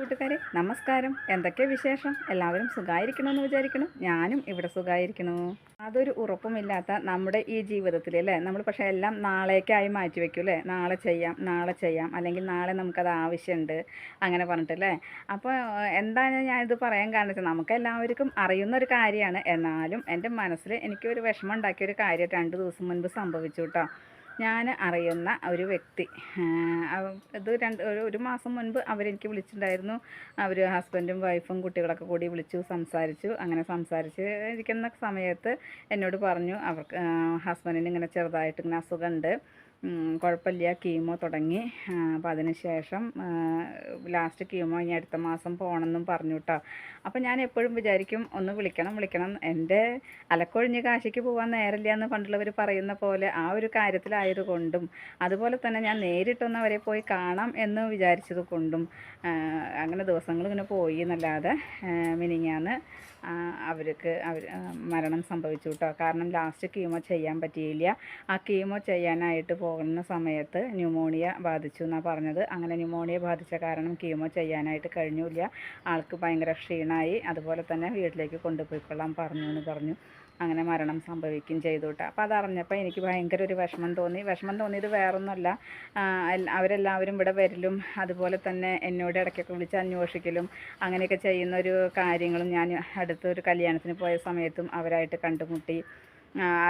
കൂട്ടുകാരെ നമസ്കാരം. എന്തൊക്കെ വിശേഷം? എല്ലാവരും സുഖമായിരിക്കണമെന്ന് വിചാരിക്കണം. ഞാനും ഇവിടെ സുഖമായിരിക്കണു അതൊരു ഉറപ്പുമില്ലാത്ത നമ്മുടെ ഈ ജീവിതത്തിൽ അല്ലേ? നമ്മൾ പക്ഷേ എല്ലാം നാളേക്കായി മാറ്റി വയ്ക്കും അല്ലേ? നാളെ ചെയ്യാം നാളെ ചെയ്യാം അല്ലെങ്കിൽ നാളെ നമുക്കത് ആവശ്യമുണ്ട് അങ്ങനെ പറഞ്ഞിട്ടല്ലേ അപ്പോൾ എന്താണ് ഞാനിത് പറയാൻ കാരണം നമുക്ക് എല്ലാവർക്കും അറിയുന്ന ഒരു കാര്യമാണ്. എന്നാലും എന്റെ മനസ്സിൽ എനിക്കൊരു വിഷമം ഉണ്ടാക്കിയ ഒരു കാര്യം രണ്ട് ദിവസം മുൻപ് സംഭവിച്ചു കേട്ടോ. ഞാൻ അറിയുന്ന ഒരു വ്യക്തി. അത് രണ്ട് ഒരു ഒരു മാസം മുൻപ് അവരെനിക്ക് വിളിച്ചിട്ടുണ്ടായിരുന്നു. അവർ ഹസ്ബൻഡും വൈഫും കുട്ടികളൊക്കെ കൂടി വിളിച്ചു സംസാരിച്ചു. അങ്ങനെ സംസാരിച്ച് ഇരിക്കുന്ന സമയത്ത് എന്നോട് പറഞ്ഞു അവർക്ക് ഹസ്ബൻഡിന് ഇങ്ങനെ ചെറുതായിട്ട് ഇങ്ങനെ അസുഖമുണ്ട് കുഴപ്പമില്ല. കീമോ തുടങ്ങി. അപ്പോൾ അതിന് ശേഷം ലാസ്റ്റ് കീമോ ഇനി അടുത്ത മാസം പോകണമെന്നും പറഞ്ഞു കേട്ടോ അപ്പോൾ ഞാൻ എപ്പോഴും വിചാരിക്കും ഒന്ന് വിളിക്കണം വിളിക്കണം. എന്റെ അലക്കൊഴിഞ്ഞ് കാശിക്ക് പോകാൻ നേരില്ല എന്ന് പണ്ടുള്ളവർ പറയുന്ന പോലെ ആ ഒരു കാര്യത്തിലായതുകൊണ്ടും അതുപോലെ തന്നെ ഞാൻ നേരിട്ടൊന്ന് അവരെ പോയി കാണാം എന്ന് വിചാരിച്ചത് കൊണ്ടും അങ്ങനെ ദിവസങ്ങൾ ഇങ്ങനെ പോയി എന്നല്ലാതെ മിനിങ്ങാന്ന് അവർക്ക് അവർ മരണം സംഭവിച്ചു കേട്ടോ കാരണം ലാസ്റ്റ് കീമോ ചെയ്യാൻ പറ്റിയില്ല. ആ കീമോ ചെയ്യാനായിട്ട് പോകുന്ന സമയത്ത് ന്യൂമോണിയ ബാധിച്ചു എന്നാണ് പറഞ്ഞത്. അങ്ങനെ ന്യൂമോണിയ ബാധിച്ച കാരണം കീമോ ചെയ്യാനായിട്ട് കഴിഞ്ഞില്ല. ആൾക്ക് ഭയങ്കര ക്ഷീണമായി അതുപോലെ തന്നെ വീട്ടിലേക്ക് കൊണ്ടുപോയിക്കൊള്ളാൻ പറഞ്ഞു എന്ന് പറഞ്ഞു. അങ്ങനെ മരണം സംഭവിക്കുകയും ചെയ്തു കേട്ടോ. അപ്പോൾ അതറിഞ്ഞപ്പോൾ എനിക്ക് ഭയങ്കര ഒരു വിഷമം തോന്നി. വിഷമം തോന്നിയത് വേറൊന്നുമല്ല. അവരെല്ലാവരും ഇവിടെ വരലും അതുപോലെ തന്നെ എന്നോട് ഇടയ്ക്കൊക്കെ വിളിച്ച് അന്വേഷിക്കലും അങ്ങനെയൊക്കെ ചെയ്യുന്ന ഒരു കാര്യങ്ങളും ഞാൻ അടുത്തൊരു കല്യാണത്തിന് പോയ സമയത്തും അവരായിട്ട് കണ്ടുമുട്ടി.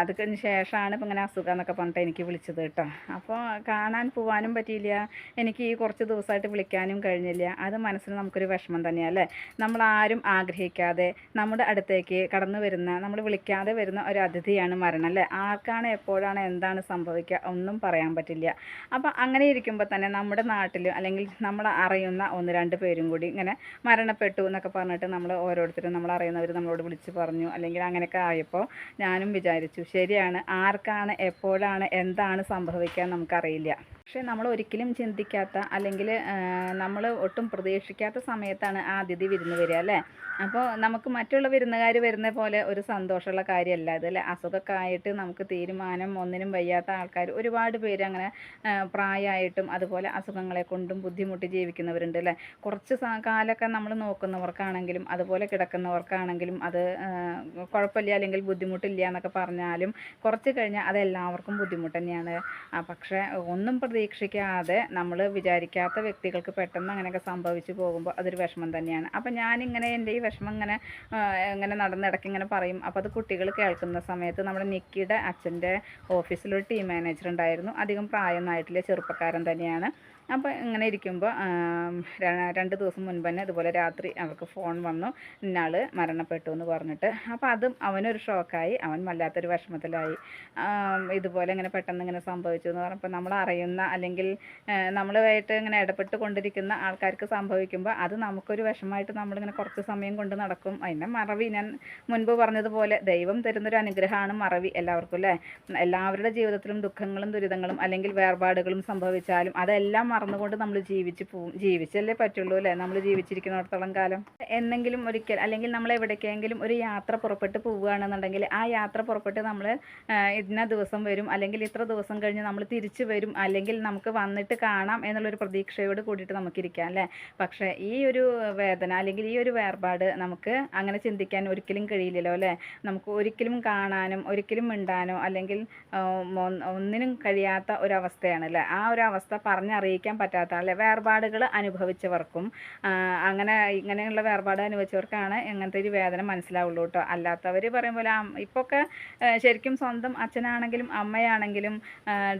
അത് കഴിഞ്ഞ ശേഷമാണ് ഇപ്പം ഇങ്ങനെ അസുഖം എന്നൊക്കെ പറഞ്ഞിട്ട് എനിക്ക് വിളിച്ചത് കേട്ടോ. അപ്പോൾ കാണാൻ പോവാനും പറ്റിയില്ല. എനിക്ക് ഈ കുറച്ച് ദിവസമായിട്ട് വിളിക്കാനും കഴിഞ്ഞില്ല. അത് മനസ്സിന് നമുക്കൊരു വിഷമം തന്നെയാണ് അല്ലേ? നമ്മൾ ആരും ആഗ്രഹിക്കാതെ നമ്മുടെ അടുത്തേക്ക് കടന്നു വരുന്ന നമ്മൾ വിളിക്കാതെ വരുന്ന ഒരു അതിഥിയാണ് മരണം അല്ലേ? ആർക്കാണ് എപ്പോഴാണ് എന്താണ് സംഭവിക്കുക ഒന്നും പറയാൻ പറ്റില്ല. അപ്പോൾ അങ്ങനെ ഇരിക്കുമ്പോൾ തന്നെ നമ്മുടെ നാട്ടിൽ അല്ലെങ്കിൽ നമ്മൾ അറിയുന്ന ഒന്ന് രണ്ട് പേരും കൂടി ഇങ്ങനെ മരണപ്പെട്ടു എന്നൊക്കെ പറഞ്ഞിട്ട് നമ്മൾ ഓരോരുത്തരും നമ്മൾ അറിയുന്നവർ നമ്മളോട് വിളിച്ച് പറഞ്ഞു അല്ലെങ്കിൽ അങ്ങനെയൊക്കെ ആയപ്പോൾ ഞാനും വിചാരിച്ചു ശരിയാണ്. ആർക്കാണ് എപ്പോഴാണ് എന്താണ് സംഭവിക്കാൻ നമുക്കറിയില്ല. പക്ഷേ നമ്മൾ ഒരിക്കലും ചിന്തിക്കാത്ത അല്ലെങ്കിൽ നമ്മൾ ഒട്ടും പ്രതീക്ഷിക്കാത്ത സമയത്താണ് ആ അതിഥി വിരുന്ന് വരിക അല്ലേ? അപ്പോൾ നമുക്ക് മറ്റുള്ള വിരുന്നുകാർ വരുന്ന പോലെ ഒരു സന്തോഷമുള്ള കാര്യമല്ല ഇത് അല്ലേ? അസുഖമൊക്കെ ആയിട്ട് നമുക്ക് തീരുമാനം ഒന്നിനും വയ്യാത്ത ആൾക്കാർ ഒരുപാട് പേര് അങ്ങനെ പ്രായമായിട്ടും അതുപോലെ അസുഖങ്ങളെ കൊണ്ടും ബുദ്ധിമുട്ടി ജീവിക്കുന്നവരുണ്ട് അല്ലേ? കുറച്ച് കാലമൊക്കെ നമ്മൾ നോക്കുന്നവർക്കാണെങ്കിലും അതുപോലെ കിടക്കുന്നവർക്കാണെങ്കിലും അത് കുഴപ്പമില്ല അല്ലെങ്കിൽ ബുദ്ധിമുട്ടില്ല എന്നൊക്കെ പറഞ്ഞാലും കുറച്ച് കഴിഞ്ഞാൽ അതെല്ലാവർക്കും ബുദ്ധിമുട്ട് തന്നെയാണ്. പക്ഷേ ഒന്നും പ്രതീക്ഷിക്കാതെ നമ്മൾ വിചാരിക്കാത്ത വ്യക്തികൾക്ക് പെട്ടെന്ന് അങ്ങനെയൊക്കെ സംഭവിച്ചു പോകുമ്പോൾ അതൊരു വിഷമം തന്നെയാണ്. അപ്പം ഞാനിങ്ങനെ എന്റെ ഈ വിഷമം ഇങ്ങനെ ഇങ്ങനെ നടന്നിടയ്ക്ക് ഇങ്ങനെ പറയും. അപ്പോൾ അത് കുട്ടികൾ കേൾക്കുന്ന സമയത്ത് നമ്മുടെ നിക്കിയുടെ അച്ഛന്റെ ഓഫീസിലൊരു ടീം മാനേജർ ഉണ്ടായിരുന്നു. അധികം പ്രായമൊന്നും ആയിട്ടില്ല ചെറുപ്പക്കാരൻ തന്നെയാണ്. അപ്പോൾ ഇങ്ങനെ ഇരിക്കുമ്പോൾ രണ്ട് ദിവസം മുൻപ് തന്നെ ഇതുപോലെ രാത്രി അവർക്ക് ഫോൺ വന്നു. ഇന്നാൾ മരണപ്പെട്ടു എന്ന് പറഞ്ഞിട്ട്. അപ്പോൾ അതും അവനൊരു ഷോക്കായി. അവൻ വല്ലാത്തൊരു വിഷമത്തിലായി. ഇതുപോലെ ഇങ്ങനെ പെട്ടെന്ന് ഇങ്ങനെ സംഭവിച്ചു എന്ന് പറഞ്ഞപ്പോൾ നമ്മൾ അറിയുന്ന അല്ലെങ്കിൽ നമ്മളുമായിട്ട് ഇങ്ങനെ ഇടപെട്ട് കൊണ്ടിരിക്കുന്ന ആൾക്കാർക്ക് സംഭവിക്കുമ്പോൾ അത് നമുക്കൊരു വിഷമമായിട്ട് നമ്മളിങ്ങനെ കുറച്ച് സമയം കൊണ്ട് നടക്കും. അതിന്റെ മറവി ഞാൻ മുൻപ് പറഞ്ഞതുപോലെ ദൈവം തരുന്നൊരു അനുഗ്രഹമാണ് മറവി എല്ലാവർക്കും അല്ലേ? എല്ലാവരുടെ ജീവിതത്തിലും ദുഃഖങ്ങളും ദുരിതങ്ങളും അല്ലെങ്കിൽ വേർപാടുകളും സംഭവിച്ചാലും അതെല്ലാം മറന്നുകൊണ്ട് നമ്മൾ ജീവിച്ച് പോവും ജീവിച്ചല്ലേ പറ്റുള്ളൂ അല്ലേ? നമ്മൾ ജീവിച്ചിരിക്കുന്നിടത്തോളം കാലം. എന്നെങ്കിലും ഒരിക്കൽ അല്ലെങ്കിൽ നമ്മൾ എവിടേക്കെങ്കിലും ഒരു യാത്ര പുറപ്പെട്ട് പോവുകയാണെന്നുണ്ടെങ്കിൽ ആ യാത്ര പുറപ്പെട്ട് നമ്മൾ ഇന്ന ദിവസം വരും അല്ലെങ്കിൽ ഇത്ര ദിവസം കഴിഞ്ഞ് നമ്മൾ തിരിച്ചു വരും അല്ലെങ്കിൽ നമുക്ക് വന്നിട്ട് കാണാം എന്നുള്ളൊരു പ്രതീക്ഷയോട് കൂടിയിട്ട് നമുക്കിരിക്കാം അല്ലേ? പക്ഷേ ഈ ഒരു വേദന അല്ലെങ്കിൽ ഈ ഒരു വേർപാട് നമുക്ക് അങ്ങനെ ചിന്തിക്കാൻ ഒരിക്കലും കഴിയില്ലല്ലോ അല്ലേ? നമുക്ക് ഒരിക്കലും കാണാനും ഒരിക്കലും മിണ്ടാനോ അല്ലെങ്കിൽ ഒന്നിനും കഴിയാത്ത ഒരവസ്ഥയാണ് അല്ലേ? ആ ഒരു അവസ്ഥ പറഞ്ഞറിയിക്കാൻ പറ്റാത്ത അല്ലെ വേർപാടുകൾ അനുഭവിച്ചവർക്കും അങ്ങനെ ഇങ്ങനെയുള്ള വേർപാട് അനുഭവിച്ചവർക്കാണ് ഇങ്ങനത്തെ ഒരു വേദന മനസ്സിലാവുള്ളൂ കേട്ടോ. അല്ലാത്തവർ പറയും പോലെ ഇപ്പോൾ ഒക്കെ ശരിക്കും സ്വന്തം അച്ഛനാണെങ്കിലും അമ്മയാണെങ്കിലും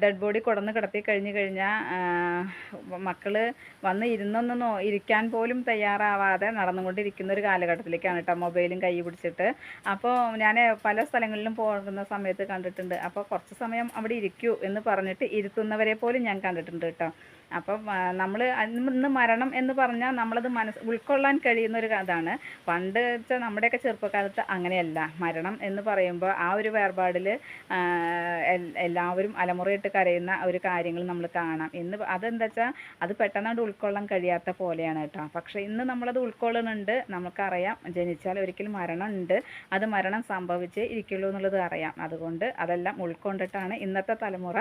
ഡെഡ് ബോഡി കൊടന്ന് കിടത്തി കഴിഞ്ഞു കഴിഞ്ഞാൽ മക്കൾ വന്ന് ഇരുന്നൊന്നും ഇരിക്കാൻ പോലും തയ്യാറാവാതെ നടന്നുകൊണ്ടിരിക്കുന്ന ഒരു കാലഘട്ടത്തിലേക്കാണ് കേട്ടോ മൊബൈലും കൈ പിടിച്ചിട്ട്. അപ്പോൾ ഞാൻ പല സ്ഥലങ്ങളിലും പോകുന്ന സമയത്ത് കണ്ടിട്ടുണ്ട്. അപ്പോൾ കുറച്ച് സമയം അവിടെ ഇരിക്കൂ എന്ന് പറഞ്ഞിട്ട് ഇരുത്തുന്നവരെ പോലും ഞാൻ കണ്ടിട്ടുണ്ട് കേട്ടോ. അപ്പം നമ്മൾ ഇന്ന് മരണം എന്ന് പറഞ്ഞാൽ നമ്മളത് മനസ്സ് ഉൾക്കൊള്ളാൻ കഴിയുന്ന ഒരു കഥാണ് പണ്ട് വെച്ചാൽ നമ്മുടെയൊക്കെ ചെറുപ്പക്കാലത്ത് അങ്ങനെയല്ല. മരണം എന്ന് പറയുമ്പോൾ ആ ഒരു വേർപാടിൽ എല്ലാവരും അലമുറയിട്ട് കരയുന്ന ഒരു കാര്യങ്ങൾ നമ്മൾ കാണാം. ഇന്ന് അതെന്താ വെച്ചാൽ അത് പെട്ടെന്നാണ്ട് ഉൾക്കൊള്ളാൻ കഴിയാത്ത പോലെയാണ് കേട്ടോ. പക്ഷേ ഇന്ന് നമ്മളത് ഉൾക്കൊള്ളുന്നുണ്ട് നമുക്കറിയാം. ജനിച്ചാൽ ഒരിക്കലും മരണം ഉണ്ട് അത് മരണം സംഭവിച്ചേ ഇരിക്കുള്ളൂ എന്നുള്ളത് അറിയാം. അതുകൊണ്ട് അതെല്ലാം ഉൾക്കൊണ്ടിട്ടാണ് ഇന്നത്തെ തലമുറ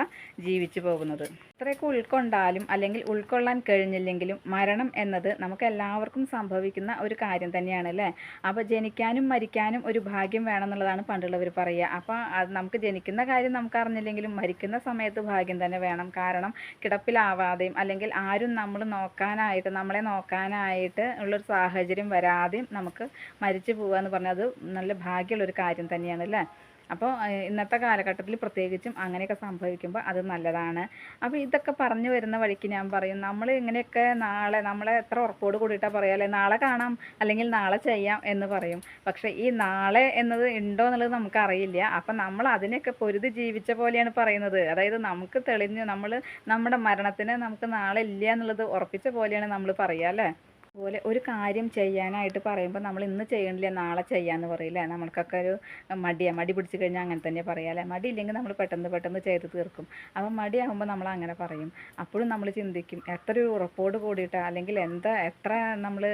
ജീവിച്ചു പോകുന്നത്. ഇത്രയൊക്കെ ഉൾക്കൊണ്ടാലും അല്ലെങ്കിൽ ഉൾക്കൊള്ളാൻ കഴിഞ്ഞില്ലെങ്കിലും മരണം എന്നത് നമുക്ക് എല്ലാവർക്കും സംഭവിക്കുന്ന ഒരു കാര്യം തന്നെയാണ് അല്ലേ? അപ്പോൾ ജനിക്കാനും മരിക്കാനും ഒരു ഭാഗ്യം വേണം എന്നുള്ളതാണ് പണ്ടുള്ളവർ പറയുക. അപ്പോൾ അത് നമുക്ക് ജനിക്കുന്ന കാര്യം നമുക്ക് അറിഞ്ഞില്ലെങ്കിലും മരിക്കുന്ന സമയത്ത് ഭാഗ്യം തന്നെ വേണം. കാരണം കിടപ്പിലാവാതെയും അല്ലെങ്കിൽ ആരും നമ്മൾ നോക്കാനായിട്ട് നമ്മളെ നോക്കാനായിട്ട് ഉള്ളൊരു സാഹചര്യം വരാതെയും നമുക്ക് മരിച്ചു പോകുക എന്ന് പറഞ്ഞാൽ അത് നല്ല ഭാഗ്യമുള്ളൊരു കാര്യം തന്നെയാണ് അല്ലേ? അപ്പോൾ ഇന്നത്തെ കാലഘട്ടത്തിൽ പ്രത്യേകിച്ചും അങ്ങനെയൊക്കെ സംഭവിക്കുമ്പോൾ അത് നല്ലതാണ്. അപ്പോൾ ഇതൊക്കെ പറഞ്ഞു വരുന്ന വഴിക്ക് ഞാൻ പറയും നമ്മൾ ഇങ്ങനെയൊക്കെ നാളെ നമ്മളെ എത്ര ഉറപ്പോട് കൂടിയിട്ടാണ് പറയാല്ലേ നാളെ കാണാം അല്ലെങ്കിൽ നാളെ ചെയ്യാം എന്ന് പറയും. പക്ഷേ ഈ നാളെ എന്നത് ഉണ്ടോ എന്നുള്ളത് നമുക്കറിയില്ല. അപ്പം നമ്മൾ അതിനെയൊക്കെ പൊരുതി ജീവിച്ച പോലെയാണ് പറയുന്നത്. അതായത് നമുക്ക് തെളിഞ്ഞു നമ്മൾ നമ്മുടെ മരണത്തിന് നമുക്ക് നാളെ ഇല്ല എന്നുള്ളത് ഉറപ്പിച്ച പോലെയാണ് നമ്മൾ പറയുക അല്ലേ? അതുപോലെ ഒരു കാര്യം ചെയ്യാനായിട്ട് പറയുമ്പോൾ നമ്മൾ ഇന്ന് ചെയ്യണില്ല നാളെ ചെയ്യാമെന്ന് പറയില്ലേ നമ്മൾക്കൊക്കെ ഒരു മടിയാണ് മടി പിടിച്ച് കഴിഞ്ഞാൽ അങ്ങനെ തന്നെ പറയാമല്ലേ മടി ഇല്ലെങ്കിൽ നമ്മൾ പെട്ടെന്ന് പെട്ടെന്ന് ചെയ്ത് തീർക്കും. അപ്പം മടിയാകുമ്പോൾ നമ്മൾ അങ്ങനെ പറയും. അപ്പോഴും നമ്മൾ ചിന്തിക്കും എത്ര ഒരു ഉറപ്പോട് കൂടിയിട്ടാണ് അല്ലെങ്കിൽ എന്താ എത്ര നമ്മൾ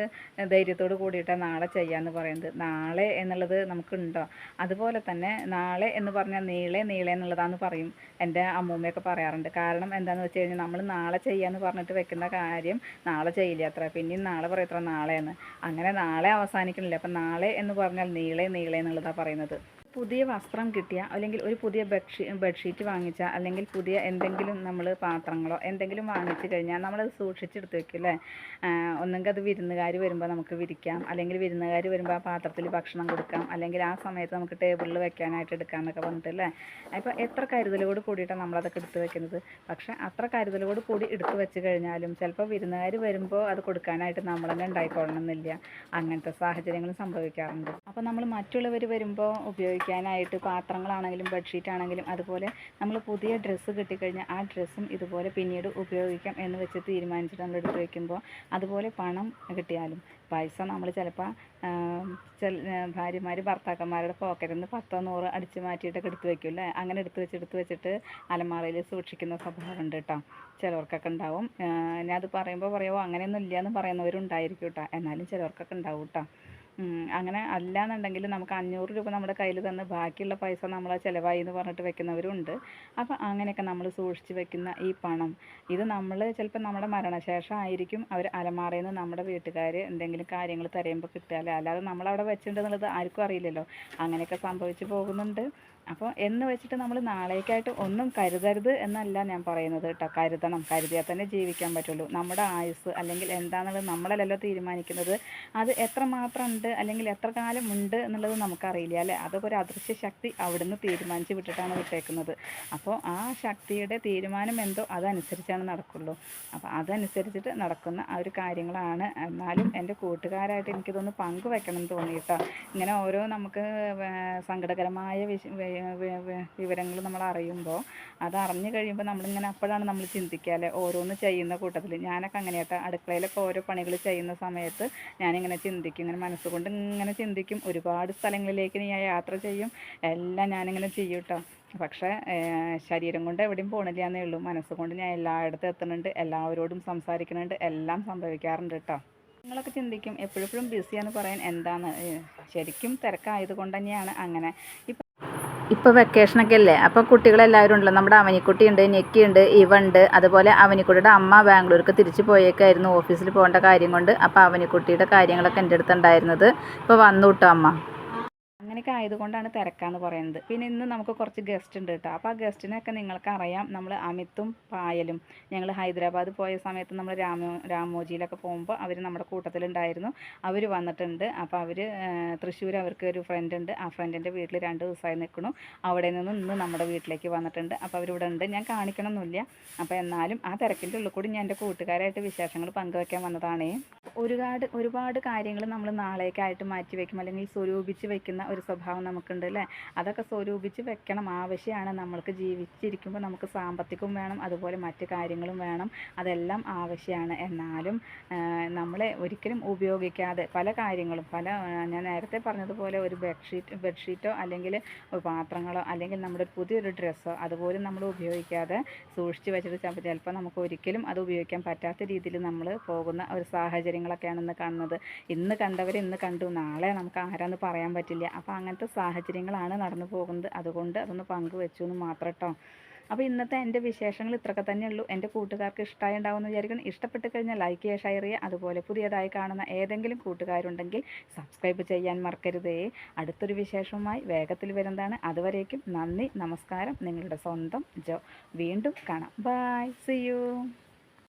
ധൈര്യത്തോട് കൂടിയിട്ടാണ് നാളെ ചെയ്യാമെന്ന് പറയുന്നത്? നാളെ എന്നുള്ളത് നമുക്കുണ്ടോ? അതുപോലെ തന്നെ നാളെ എന്ന് പറഞ്ഞാൽ നീളെ നീളെ എന്നുള്ളതാന്ന് പറയും എന്റെ അമ്മൂമ്മയൊക്കെ പറയാറുണ്ട്. കാരണം എന്താണെന്ന് വെച്ച് കഴിഞ്ഞാൽ നമ്മൾ നാളെ ചെയ്യാമെന്ന് പറഞ്ഞിട്ട് വെക്കുന്ന കാര്യം നാളെ ചെയ്യില്ല അത്ര. പിന്നെയും നാളെ പറയും എത്ര നാളെയെന്ന് അങ്ങനെ നാളെ അവസാനിക്കണില്ല. അപ്പം നാളെ എന്ന് പറഞ്ഞാൽ നീളെ നീളെ എന്നുള്ളതാണ് പറയുന്നത്. പുതിയ വസ്ത്രം കിട്ടിയ അല്ലെങ്കിൽ ഒരു പുതിയ ബെഡ്ഷീ ബെഡ്ഷീറ്റ് വാങ്ങിച്ച അല്ലെങ്കിൽ പുതിയ എന്തെങ്കിലും നമ്മൾ പാത്രങ്ങളോ എന്തെങ്കിലും വാങ്ങിച്ചു കഴിഞ്ഞാൽ നമ്മളത് സൂക്ഷിച്ചെടുത്ത് വെക്കും അല്ലേ? ഒന്നെങ്കിൽ അത് വിരുന്നുകാർ വരുമ്പോൾ നമുക്ക് വിരിക്കാം അല്ലെങ്കിൽ വിരുന്നുകാർ വരുമ്പോൾ ആ പാത്രത്തിൽ ഭക്ഷണം കൊടുക്കാം അല്ലെങ്കിൽ ആ സമയത്ത് നമുക്ക് ടേബിളിൽ വെക്കാനായിട്ട് എടുക്കാം എന്നൊക്കെ പറഞ്ഞിട്ട് അല്ലേ? അപ്പോൾ എത്ര കരുതലോട് കൂടിയിട്ടാണ് നമ്മളതൊക്കെ എടുത്ത് വെക്കുന്നത്? പക്ഷേ അത്ര കരുതലോട് കൂടി എടുത്ത് വെച്ച് കഴിഞ്ഞാലും ചിലപ്പോൾ വിരുന്നുകാർ വരുമ്പോൾ അത് കൊടുക്കാനായിട്ട് നമ്മൾ തന്നെ ഉണ്ടായിക്കൊള്ളണം എന്നില്ല അങ്ങനത്തെ സാഹചര്യങ്ങളും സംഭവിക്കാറുണ്ട്. അപ്പോൾ നമ്മൾ മറ്റുള്ളവർ വരുമ്പോൾ ഉപയോഗിക്കാനായിട്ട് പാത്രങ്ങളാണെങ്കിലും ബെഡ്ഷീറ്റ് ആണെങ്കിലും അതുപോലെ നമ്മൾ പുതിയ ഡ്രസ്സ് കിട്ടിക്കഴിഞ്ഞാൽ ആ ഡ്രസ്സും ഇതുപോലെ പിന്നീട് ഉപയോഗിക്കാം എന്ന് വെച്ച് തീരുമാനിച്ചിട്ട് നമ്മൾ എടുത്ത് വയ്ക്കുമ്പോൾ അതുപോലെ പണം കിട്ടിയാലും പൈസ നമ്മൾ ചിലപ്പോൾ ചില ഭാര്യമാർ ഭർത്താക്കന്മാരുടെ പോക്കറ്റിൽ നിന്ന് പത്തോ നൂറ് അടിച്ച് മാറ്റിയിട്ടൊക്കെ എടുത്ത് വെക്കും അല്ലേ? അങ്ങനെ എടുത്ത് വെച്ച് എടുത്ത് വെച്ചിട്ട് അലമാറയിൽ സൂക്ഷിക്കുന്ന സ്വഭാവമുണ്ട് കേട്ടോ ചിലവർക്കൊക്കെ ഉണ്ടാവും. ഞാനത് പറയുമ്പോൾ പറയുമോ അങ്ങനെയൊന്നും ഇല്ല എന്ന് പറയുന്നവരുണ്ടായിരിക്കും കേട്ടോ എന്നാലും ചിലവർക്കൊക്കെ ഉണ്ടാവും കേട്ടോ അങ്ങനെ അല്ലാന്നുണ്ടെങ്കിൽ നമുക്ക് അഞ്ഞൂറ് രൂപ നമ്മുടെ കയ്യിൽ തന്ന് ബാക്കിയുള്ള പൈസ നമ്മൾ ചിലവായി എന്ന് പറഞ്ഞിട്ട് വെക്കുന്നവരുണ്ട്. അപ്പോൾ അങ്ങനെയൊക്കെ നമ്മൾ സൂക്ഷിച്ച് വെക്കുന്ന ഈ പണം ഇത് നമ്മൾ ചിലപ്പോൾ നമ്മുടെ മരണശേഷം ആയിരിക്കും അവർ അലമാറയിൽ നിന്ന് നമ്മുടെ വീട്ടുകാർ എന്തെങ്കിലും കാര്യങ്ങൾ തരയുമ്പോൾ കിട്ടുക. അല്ലേ അല്ലാതെ നമ്മളവിടെ വെച്ചിട്ടുണ്ടെന്നുള്ളത് ആർക്കും അറിയില്ലല്ലോ. അങ്ങനെയൊക്കെ സംഭവിച്ചു പോകുന്നുണ്ട്. അപ്പോൾ എന്ന് വെച്ചിട്ട് നമ്മൾ നാളേക്കായിട്ട് ഒന്നും കരുതരുത് എന്നല്ല ഞാൻ പറയുന്നത് കേട്ടോ. കരുതണം. കരുതിയാൽ തന്നെ ജീവിക്കാൻ പറ്റുള്ളൂ. നമ്മുടെ ആയുസ് അല്ലെങ്കിൽ എന്താണെന്നുള്ളത് നമ്മളല്ലല്ലോ തീരുമാനിക്കുന്നത്. അത് എത്രമാത്രം ഉണ്ട് അല്ലെങ്കിൽ എത്ര കാലം ഉണ്ട് എന്നുള്ളത് നമുക്കറിയില്ല അല്ലേ? അതൊക്കെ ഒരു അദൃശ്യ ശക്തി അവിടുന്ന് തീരുമാനിച്ച് വിട്ടിട്ടാണ് വിട്ടേക്കുന്നത്. അപ്പോൾ ആ ശക്തിയുടെ തീരുമാനം എന്തോ അതനുസരിച്ചാണ് നടക്കുള്ളൂ. അപ്പോൾ അതനുസരിച്ചിട്ട് നടക്കുന്ന ആ ഒരു കാര്യങ്ങളാണ്. എന്നാലും എന്റെ കൂട്ടുകാരായിട്ട് എനിക്കിതൊന്ന് പങ്കുവെക്കണം എന്ന് തോന്നി കേട്ടോ. ഇങ്ങനെ ഓരോ നമുക്ക് സങ്കടകരമായ വിഷ വിവരങ്ങൾ നമ്മൾ അറിയുമ്പോൾ അത് അറിഞ്ഞു കഴിയുമ്പോൾ നമ്മളിങ്ങനെ അപ്പോഴാണ് നമ്മൾ ചിന്തിക്കുക അല്ലേ? ഓരോന്ന് ചെയ്യുന്ന കൂട്ടത്തിൽ. ഞാനൊക്കെ അങ്ങനെയാട്ടോ. അടുക്കളയിലൊക്കെ ഓരോ പണികൾ ചെയ്യുന്ന സമയത്ത് ഞാനിങ്ങനെ ചിന്തിക്കും. ഇങ്ങനെ മനസ്സുകൊണ്ട് ഇങ്ങനെ ചിന്തിക്കും. ഒരുപാട് സ്ഥലങ്ങളിലേക്ക് ഞാൻ യാത്ര ചെയ്യും. എല്ലാം ഞാനിങ്ങനെ ചെയ്യും കേട്ടോ പക്ഷേ ശരീരം കൊണ്ട് എവിടെയും പോണില്ല എന്നേ ഉള്ളൂ. മനസ്സുകൊണ്ട് ഞാൻ എല്ലായിടത്തും എത്തുന്നുണ്ട്. എല്ലാവരോടും സംസാരിക്കുന്നുണ്ട്. എല്ലാം സംഭവിക്കാറുണ്ട് കേട്ടോ നിങ്ങളൊക്കെ ചിന്തിക്കും എപ്പോഴെപ്പോഴും ബിസിയാന്ന് പറയാൻ എന്താണ് ശരിക്കും തിരക്കായത് കൊണ്ട് തന്നെയാണ് അങ്ങനെ. ഇപ്പം ഇപ്പോൾ വെക്കേഷനൊക്കെ അല്ലേ? അപ്പോൾ കുട്ടികളെല്ലാവരും ഉണ്ടല്ലോ. നമ്മുടെ അവനിക്കുട്ടി ഉണ്ട് നെക്കി ഉണ്ട് ഇവ ഉണ്ട്. അതുപോലെ അവനിക്കുട്ടിയുടെ അമ്മ ബാംഗ്ലൂർക്ക് തിരിച്ചു പോയേക്കായിരുന്നു ഓഫീസിൽ പോകേണ്ട കാര്യം കൊണ്ട്. അപ്പോൾ അവനിക്കുട്ടിയുടെ കാര്യങ്ങളൊക്കെ എന്റെ അടുത്തുണ്ടായിരുന്നത് ഇപ്പോൾ വന്നു കേട്ടോ അമ്മ. അങ്ങനെയൊക്കെ ആയതുകൊണ്ടാണ് തിരക്കാന്ന് പറയുന്നത്. പിന്നെ ഇന്ന് നമുക്ക് കുറച്ച് ഗസ്റ്റ് ഉണ്ട് കേട്ടോ. അപ്പോൾ ആ ഗസ്റ്റിനെയൊക്കെ നിങ്ങൾക്ക് അറിയാം. നമ്മൾ അമിത്തും പായലും ഞങ്ങൾ ഹൈദരാബാദ് പോയ സമയത്ത് നമ്മൾ രാമോ രാമോജിയിലൊക്കെ പോകുമ്പോൾ അവർ നമ്മുടെ കൂട്ടത്തിലുണ്ടായിരുന്നു. അവർ വന്നിട്ടുണ്ട്. അപ്പോൾ അവർ തൃശ്ശൂർ അവർക്ക് ഒരു ഫ്രണ്ട് ഉണ്ട്. ആ ഫ്രണ്ടിന്റെ വീട്ടിൽ രണ്ട് ദിവസമായി നിൽക്കണു അവിടെ നിന്ന് ഇന്ന് നമ്മുടെ വീട്ടിലേക്ക് വന്നിട്ടുണ്ട്. അപ്പോൾ അവരിവിടെ ഉണ്ട്. ഞാൻ കാണിക്കണമെന്നില്ല അപ്പോൾ എന്നാലും ആ തിരക്കിന്റെ ഉള്ളിൽ കൂടി ഞാൻ എന്റെ കൂട്ടുകാരായിട്ട് വിശേഷങ്ങൾ പങ്കുവെക്കാൻ വന്നതാണേ. ഒരുപാട് ഒരുപാട് കാര്യങ്ങൾ നമ്മൾ നാളേക്കായിട്ട് മാറ്റി വെക്കും അല്ലെങ്കിൽ സ്വരൂപിച്ച് വെക്കുന്ന ഒരു സ്വഭാവം നമുക്കുണ്ട് അല്ലേ? അതൊക്കെ സ്വരൂപിച്ച് വെക്കണം ആവശ്യമാണ് നമ്മൾക്ക് ജീവിച്ചിരിക്കുമ്പോൾ നമുക്ക് സാമ്പത്തികവും വേണം. അതുപോലെ മറ്റു കാര്യങ്ങളും വേണം. അതെല്ലാം ആവശ്യമാണ്. എന്നാലും നമ്മളെ ഒരിക്കലും ഉപയോഗിക്കാതെ പല കാര്യങ്ങളും പല ഞാൻ നേരത്തെ പറഞ്ഞതുപോലെ ഒരു ബെഡ്ഷീറ്റ് ബെഡ്ഷീറ്റോ അല്ലെങ്കിൽ പാത്രങ്ങളോ അല്ലെങ്കിൽ നമ്മുടെ പുതിയൊരു ഡ്രസ്സോ അതുപോലും നമ്മൾ ഉപയോഗിക്കാതെ സൂക്ഷിച്ച് വെച്ചിട്ട് ചിലപ്പോൾ നമുക്ക് ഒരിക്കലും അത് ഉപയോഗിക്കാൻ പറ്റാത്ത രീതിയിൽ നമ്മൾ പോകുന്ന ഒരു സാഹചര്യങ്ങളൊക്കെയാണ് ഇന്ന് കാണുന്നത്. ഇന്ന് കണ്ടവർ ഇന്ന് കണ്ടു. നാളെ നമുക്ക് ആരാന്ന് പറയാൻ പറ്റില്ല. അപ്പോൾ അങ്ങനത്തെ സാഹചര്യങ്ങളാണ് നടന്നു പോകുന്നത്. അതുകൊണ്ട് അതൊന്ന് പങ്കുവെച്ചു എന്ന് മാത്രം കേട്ടോ അപ്പോൾ ഇന്നത്തെ എന്റെ വിശേഷങ്ങൾ ഇത്രയൊക്കെ തന്നെയുള്ളൂ. എന്റെ കൂട്ടുകാർക്ക് ഇഷ്ടമായി ഉണ്ടാവുമെന്ന് വിചാരിക്കണം ഇഷ്ടപ്പെട്ട് കഴിഞ്ഞാൽ ലൈക്ക് ചെയ്യുക ഷെയർ ചെയ്യുക. അതുപോലെ പുതിയതായി കാണുന്ന ഏതെങ്കിലും കൂട്ടുകാരുണ്ടെങ്കിൽ സബ്സ്ക്രൈബ് ചെയ്യാൻ മറക്കരുതേ. അടുത്തൊരു വിശേഷവുമായി വേഗത്തിൽ വരുന്നതാണ്. അതുവരേക്കും നന്ദി നമസ്കാരം. നിങ്ങളുടെ സ്വന്തം ജോ. വീണ്ടും കാണാം. By C U